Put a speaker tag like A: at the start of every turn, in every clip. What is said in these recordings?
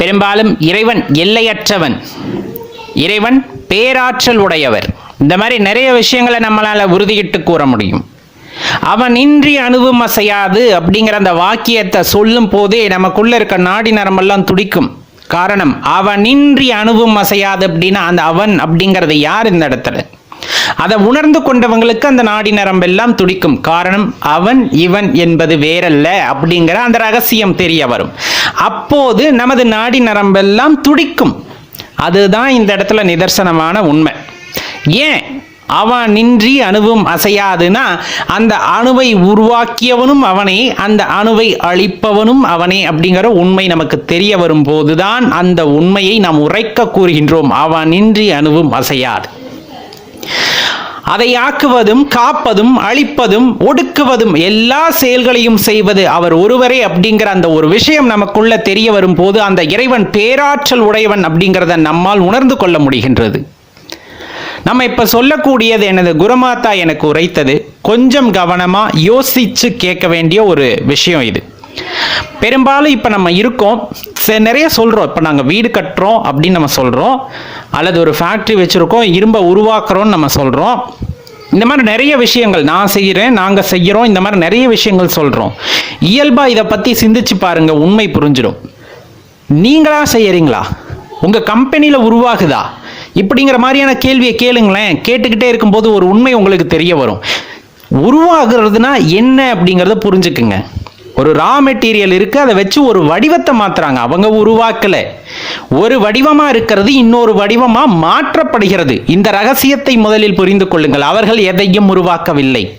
A: பெரும்பாலும் இறைவன் எல்லையற்றவன். இறைவன் பேராற்றல் உடையவர். இந்த மாதிரி நிறைய விஷயங்களை நம்மளால் உறுதியிட்டு கூற முடியும். அவன் இன்றி அணுவும் அசையாது அப்படிங்கிற அந்த வாக்கியத்தை சொல்லும் போதே நமக்குள்ள இருக்க நாடி நரம்பெல்லாம் துடிக்கும். காரணம் அவன் இன்றி அணுவும் அசையாது அப்படின்னா அந்த அவன் அப்படிங்கிறது யார் இந்த இடத்துல? அதை உணர்ந்து கொண்டவங்களுக்கு அந்த நாடி நரம்பெல்லாம் துடிக்கும். காரணம் அவன் இவன் என்பது வேறல்ல அப்படிங்கிற அந்த ரகசியம் தெரிய வரும். அப்போது நமது நாடி நரம்பெல்லாம் துடிக்கும். அதுதான் இந்த இடத்துல நிதர்சனமான உண்மை. ஏன்? அவன் நின்றி அணுவும் அசையாதுன்னா அந்த அணுவை உருவாக்கியவனும் அவனே அந்த அணுவை அழிப்பவனும் அவனே அப்படிங்கிற உண்மை நமக்கு தெரிய வரும்போதுதான் அந்த உண்மையை நாம் உரைக்க கூறுகின்றோம். அவன் நின்றி அணுவும் அசையாது. அதை ஆக்குவதும் காப்பதும் அழிப்பதும் ஒடுக்குவதும் எல்லா செயல்களையும் செய்வது அவர் ஒருவரே அப்படிங்கிற அந்த ஒரு விஷயம் நமக்குள்ள தெரிய வரும் போது அந்த இறைவன் பேராற்றல் உடையவன் அப்படிங்கிறத நம்மால் உணர்ந்து கொள்ள முடிகின்றது. நம்ம இப்ப சொல்லக்கூடியது எனது குருமாதா எனக்கு உரைத்தது. கொஞ்சம் கவனமா யோசிச்சு கேட்க வேண்டிய ஒரு விஷயம் இது. பெரும்பாலும் இப்போ நம்ம இருக்கோம். நிறைய சொல்கிறோம் இப்போ நாங்கள் வீடு கட்டுறோம் அப்படின்னு நம்ம சொல்கிறோம் அல்லது ஒரு ஃபேக்ட்ரி வச்சுருக்கோம். இரும்பை உருவாக்குறோம்னு நம்ம சொல்கிறோம் இந்த மாதிரி நிறைய விஷயங்கள் நான் செய்கிறேன் நாங்கள் செய்கிறோம் இந்த மாதிரி நிறைய விஷயங்கள் சொல்கிறோம் இயல்பாக இதை பற்றி சிந்திச்சு பாருங்கள் உண்மை புரிஞ்சிடும். நீங்களாக செய்யறீங்களா? உங்கள் கம்பெனியில் உருவாகுதா? இப்படிங்கிற மாதிரியான கேள்வியை கேளுங்களேன். கேட்டுக்கிட்டே இருக்கும்போது ஒரு உண்மை உங்களுக்கு தெரிய வரும். உருவாகிறதுனா என்ன அப்படிங்கிறத புரிஞ்சுக்குங்க. ஒரு ரா மெட்டீரியல் இருக்கு அதை வச்சு ஒரு வடிவத்தை மாத்துறாங்க. அவங்க உருவாக்கல. ஒரு வடிவமா இருக்கிறது இன்னொரு வடிவமா மாற்றப்படுகிறது. இந்த ரகசியத்தை முதலில் புரிந்து கொள்ளுங்கள். அவர்கள் எதையும் உருவாக்கவில்லை.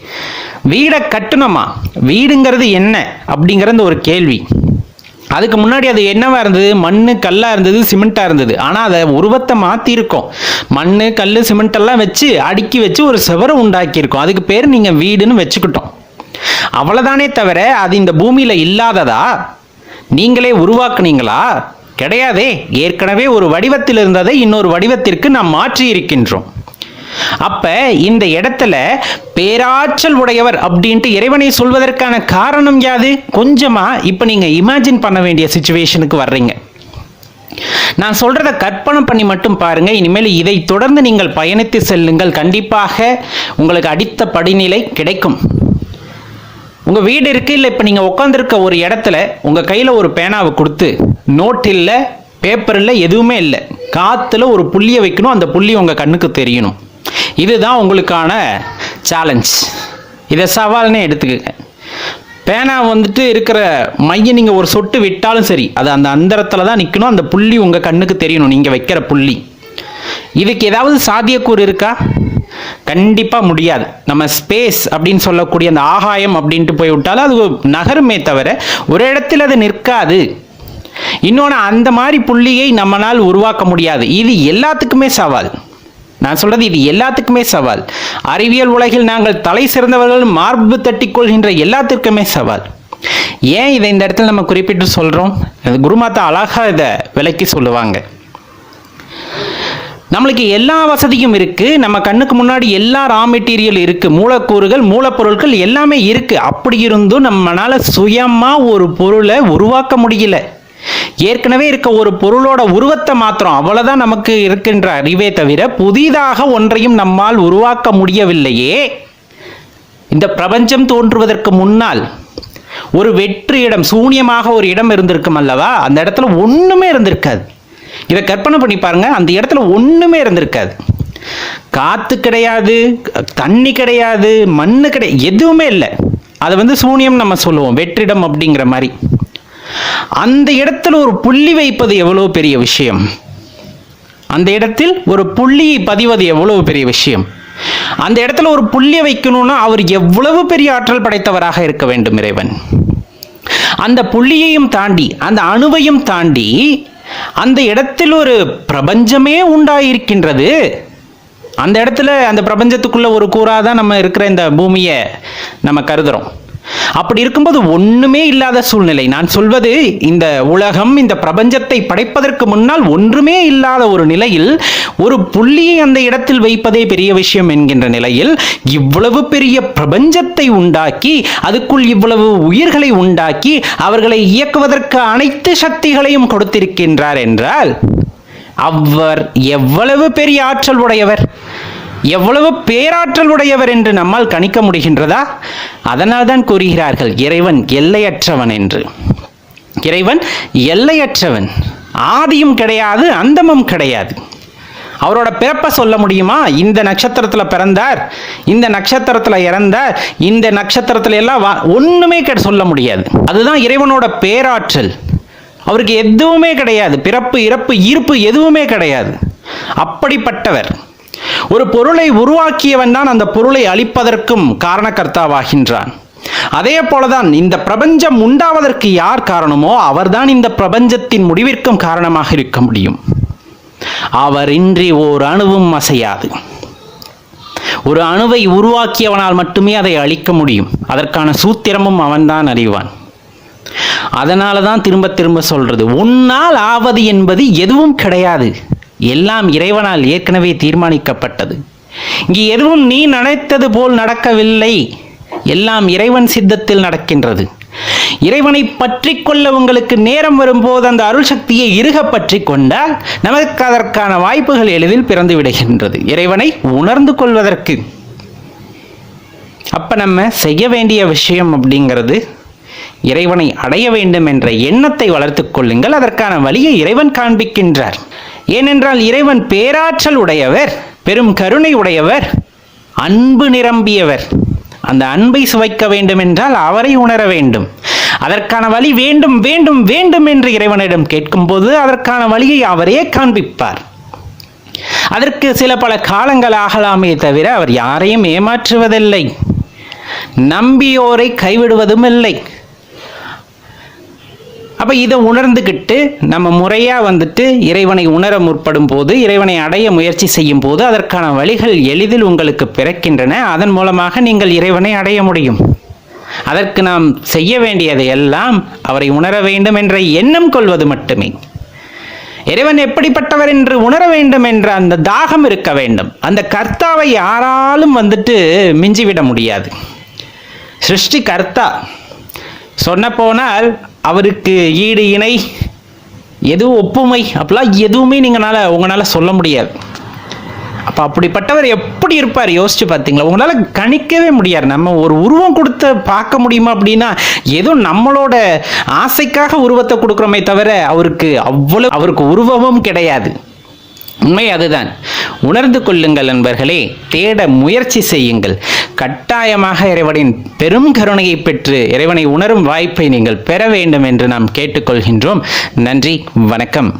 A: வீடை கட்டணுமா? வீடுங்கிறது என்ன? அப்படிங்கிறது ஒரு கேள்வி. அதுக்கு முன்னாடி அது என்னவா இருந்தது? மண் கல்லா இருந்தது சிமெண்டா இருந்தது. ஆனா அதை உருவத்தை மாத்திருக்கோம். மண் கல் சிமெண்ட் எல்லாம் வச்சு அடுக்கி வச்சு ஒரு செவரை உண்டாக்கியிருக்கோம். அதுக்கு பேர் நீங்க வீடுன்னு வச்சுக்கிட்டோம். அவ்வளோதானே தவிர அது இந்த பூமியில் இல்லாததா? நீங்களே உருவாக்குனீங்களா? கிடையாதே. ஏற்கனவே ஒரு வடிவத்தில் இருந்ததை இன்னொரு வடிவத்திற்கு நாம் மாற்றி இருக்கின்றோம். அப்ப இந்த இடத்துல பேராற்றல் உடையவர் அப்படின்ட்டு இறைவனை சொல்வதற்கான காரணம் யாது? கொஞ்சமா இப்ப நீங்க இமேஜின் பண்ண வேண்டிய சுச்சுவேஷனுக்கு வர்றீங்க. நான் சொல்றத கற்பனை பண்ணி மட்டும் பாருங்க. இனிமேல் இதை தொடர்ந்து நீங்கள் பயணித்து செல்லுங்கள். கண்டிப்பாக உங்களுக்கு அடித்த படிநிலை கிடைக்கும். உங்கள் வீடு இருக்குது இல்லை இப்போ நீங்கள் உட்காந்துருக்க ஒரு இடத்துல உங்கள் கையில் ஒரு பேனாவை கொடுத்து நோட் இல்லை பேப்பர் இல்லை எதுவுமே இல்லை. காற்றுல ஒரு புள்ளியை வைக்கணும் அந்த புள்ளி உங்கள் கண்ணுக்கு தெரியணும். இதுதான் உங்களுக்கான சேலஞ்ச் இதை சவால்னே எடுத்துக்கங்க. பேனா வந்துட்டு இருக்கிற மையம் நீங்கள் ஒரு சொட்டு விட்டாலும் சரி அது அந்த அந்தரத்தில் தான் நிற்கணும் அந்த புள்ளி உங்கள் கண்ணுக்கு தெரியணும் நீங்கள் வைக்கிற புள்ளி. இதுக்கு ஏதாவது சாத்தியக்கூறு இருக்கா? கண்டிப்பாக முடியாது. நம்ம ஸ்பேஸ் அப்படின்னு சொல்லக்கூடிய அந்த ஆகாயம் அப்படின்ட்டு போய் விட்டாலும் அது நகருமே தவிர ஒரு இடத்துல அது நிற்காது. இன்னொன்று அந்த மாதிரி புள்ளியை நம்மளால் உருவாக்க முடியாது. இது எல்லாத்துக்குமே சவால். நான் சொல்றது இது எல்லாத்துக்குமே சவால். அறிவியல் உலகில் நாங்கள் தலை சிறந்தவர்கள் மார்பு தட்டிக்கொள்கின்ற எல்லாத்திற்குமே சவால். ஏன் இதை இந்த இடத்துல நம்ம குறிப்பிட்டு சொல்றோம்? அது குருமாதா அழகா இதை விளக்கி சொல்லுவாங்க. நம்மளுக்கு எல்லா வசதியும் இருக்கு. நம்ம கண்ணுக்கு முன்னாடி எல்லா ரா மெட்டீரியல் இருக்கு. மூலக்கூறுகள் மூலப்பொருட்கள் எல்லாமே இருக்கு. அப்படி இருந்தும் நம்மளால சுயமா ஒரு பொருளை உருவாக்க முடியல. ஏற்கனவே இருக்க ஒரு பொருளோட உருவத்தை மாத்திரம் அவ்வளவுதான் நமக்கு இருக்கின்ற அறிவே தவிர புதிதாக ஒன்றையும் நம்மால் உருவாக்க முடியவில்லையே. இந்த பிரபஞ்சம் தோன்றுவதற்கு முன்னால் ஒரு வெற்று இடம் சூனியமாக ஒரு இடம் இருந்திருக்கும் அல்லவா? அந்த இடத்துல ஒண்ணுமே இருந்திருக்காது. இதை கற்பனை பண்ணி பாருங்க அந்த இடத்துல ஒன்றுமே இருந்திருக்காது. காத்து கிடையாது தண்ணி கிடையாது மண்ணு கிடையாது எதுவுமே இல்லை. அதை வந்து சூனியம் நம்ம சொல்லுவோம் வெற்றிடம் அப்படிங்கிற மாதிரி. அந்த இடத்துல ஒரு புள்ளி வைப்பது எவ்வளோ பெரிய விஷயம்? அந்த இடத்தில் ஒரு புள்ளியை பதிவது எவ்வளவு பெரிய விஷயம்? அந்த இடத்துல ஒரு புள்ளியை வைக்கணும்னா அவர் எவ்வளவு பெரிய ஆற்றல் படைத்தவராக இருக்க வேண்டும் இறைவன்? அந்த புள்ளியையும் தாண்டி அந்த அணுவையும் தாண்டி அந்த இடத்தில் ஒரு பிரபஞ்சமே உண்டாயிருக்கின்றது. அந்த இடத்துல அந்த பிரபஞ்சத்துக்குள்ள ஒரு கூறாதான் நம்ம இருக்கிற இந்த பூமியை நம்ம கருதுறோம். அப்படி இருக்கும்போது ஒண்ணுமே இல்லாத சூழ்நிலை. நான் சொல்வது இந்த உலகம் இந்த பிரபஞ்சத்தை படைப்பதற்கு முன்னால் ஒன்றுமே இல்லாத ஒரு நிலையில் ஒரு புள்ளியை அந்த இடத்தில் வைப்பதே பெரிய விஷயம் என்கின்ற நிலையில் இவ்வளவு பெரிய பிரபஞ்சத்தை உண்டாக்கி அதுக்குள் இவ்வளவு உயிர்களை உண்டாக்கி அவர்களை இயக்குவதற்கு அனைத்து சக்திகளையும் கொடுத்திருக்கின்றார் என்றால் அவர் எவ்வளவு பெரிய ஆற்றல் உடையவர்? எவ்வளவு பேராற்றல் உடையவர் என்று நம்மால் கணிக்க முடிகின்றதா? அதனால் தான் கூறுகிறார்கள் இறைவன் எல்லையற்றவன் என்று. இறைவன் எல்லையற்றவன். ஆதியும் கிடையாது அந்தமும் கிடையாது. அவரோட பிறப்பை சொல்ல முடியுமா? இந்த நட்சத்திரத்தில் பிறந்தார் இந்த நட்சத்திரத்தில் இறந்தார் இந்த நட்சத்திரத்தில் எல்லாம் வா ஒன்றுமே கெ- சொல்ல முடியாது. அதுதான் இறைவனோட பேராற்றல். அவருக்கு எதுவுமே கிடையாது. பிறப்பு இறப்பு ஈர்ப்பு எதுவுமே கிடையாது. அப்படிப்பட்டவர். ஒரு பொருளை உருவாக்கியவன் தான் அந்த பொருளை அழிப்பதற்கும் காரணக்கர்த்தாவாகின்றான் அதே போலதான் இந்த பிரபஞ்சம் உண்டாவதற்கு யார் காரணமோ அவர்தான் இந்த பிரபஞ்சத்தின் முடிவிற்கும் காரணமாக இருக்க முடியும். அவரின்றி ஓர் அணுவும் அசையாது. ஒரு அணுவை உருவாக்கியவனால் மட்டுமே அதை அழிக்க முடியும். அதற்கான சூத்திரமும் அவன்தான் அறிவான். அதனால தான் திரும்ப திரும்ப சொல்றது உன்னால் ஆவது என்பது எதுவும் கிடையாது. எல்லாம் இறைவனால் ஏற்கனவே தீர்மானிக்கப்பட்டது. இங்கு எதுவும் நீ நினைத்தது போல் நடக்கவில்லை. எல்லாம் இறைவன் சித்தத்தில் நடக்கின்றது. இறைவனை பற்றி கொள்ள உங்களுக்கு நேரம் வரும்போது அந்த அருள் சக்தியை இருக பற்றி கொண்டால் நமக்கு அதற்கான வாய்ப்புகள் எளிதில் பிறந்து விடுகின்றது. இறைவனை உணர்ந்து கொள்வதற்கு. அப்ப நம்ம செய்ய வேண்டிய விஷயம் அப்படிங்கிறது இறைவனை அடைய வேண்டும் என்ற எண்ணத்தை வளர்த்துக் கொள்ளுங்கள். அதற்கான வழியை இறைவன் காண்பிக்கின்றார். ஏனென்றால் இறைவன் பேராற்றல் உடையவர் பெரும் கருணை உடையவர் அன்பு நிரம்பியவர். அந்த அன்பை சுவைக்க வேண்டும் என்றால் அவரை உணர வேண்டும். அதற்கான வழி வேண்டும் வேண்டும் வேண்டும் என்று இறைவனிடம் கேட்கும்போது அதற்கான வழியை அவரே காண்பிப்பார். அதற்கு சில பல காலங்கள் ஆகலாமே தவிர அவர் யாரையும் ஏமாற்றுவதில்லை. நம்பியோரை கைவிடுவதும் இல்லை அப்போ இதை உணர்ந்துக்கிட்டு நம்ம முறையாக வந்துட்டு இறைவனை உணர முற்படும் போது இறைவனை அடைய முயற்சி செய்யும் போது அதற்கான வழிகள் எளிதில் உங்களுக்கு பிறக்கின்றன. அதன் மூலமாக நீங்கள் இறைவனை அடைய முடியும். அதற்கு நாம் செய்ய வேண்டியது எல்லாம் அவரை உணர வேண்டும் என்ற எண்ணம் கொள்வது மட்டுமே. இறைவன் எப்படிப்பட்டவர் என்று உணர வேண்டும் என்ற அந்த தாகம் இருக்க வேண்டும். அந்த கர்த்தாவை யாராலும் வந்துட்டு மிஞ்சிவிட முடியாது. சிருஷ்டி கர்த்தா. சொன்ன போனால் அவருக்கு ஈடு இணை எதுவும் ஒப்புமை? அப்படிலாம் எதுவுமே நீங்களால் உங்களால் சொல்ல முடியாது. அப்போ அப்படிப்பட்டவர் எப்படி இருப்பார்? யோசிச்சு பார்த்தீங்களா? உங்களால் கணிக்கவே முடியாது. நம்ம ஒரு உருவம் கொடுத்து பார்க்க முடியுமா அப்படின்னா ஏதோ நம்மளோட ஆசைக்காக உருவத்தை கொடுக்குறோமே தவிர அவருக்கு அவ்வளோ அவருக்கு உருவமும் கிடையாது. உண்மை அதுதான். உணர்ந்து கொள்ளுங்கள் நண்பர்களே தேட முயற்சி செய்யுங்கள். கட்டாயமாக இறைவனின் பெரும் கருணையை பெற்று இறைவனை உணரும் வாய்ப்பை நீங்கள் பெற வேண்டும் என்று நாம் கேட்டுக்கொள்கின்றோம். நன்றி வணக்கம்.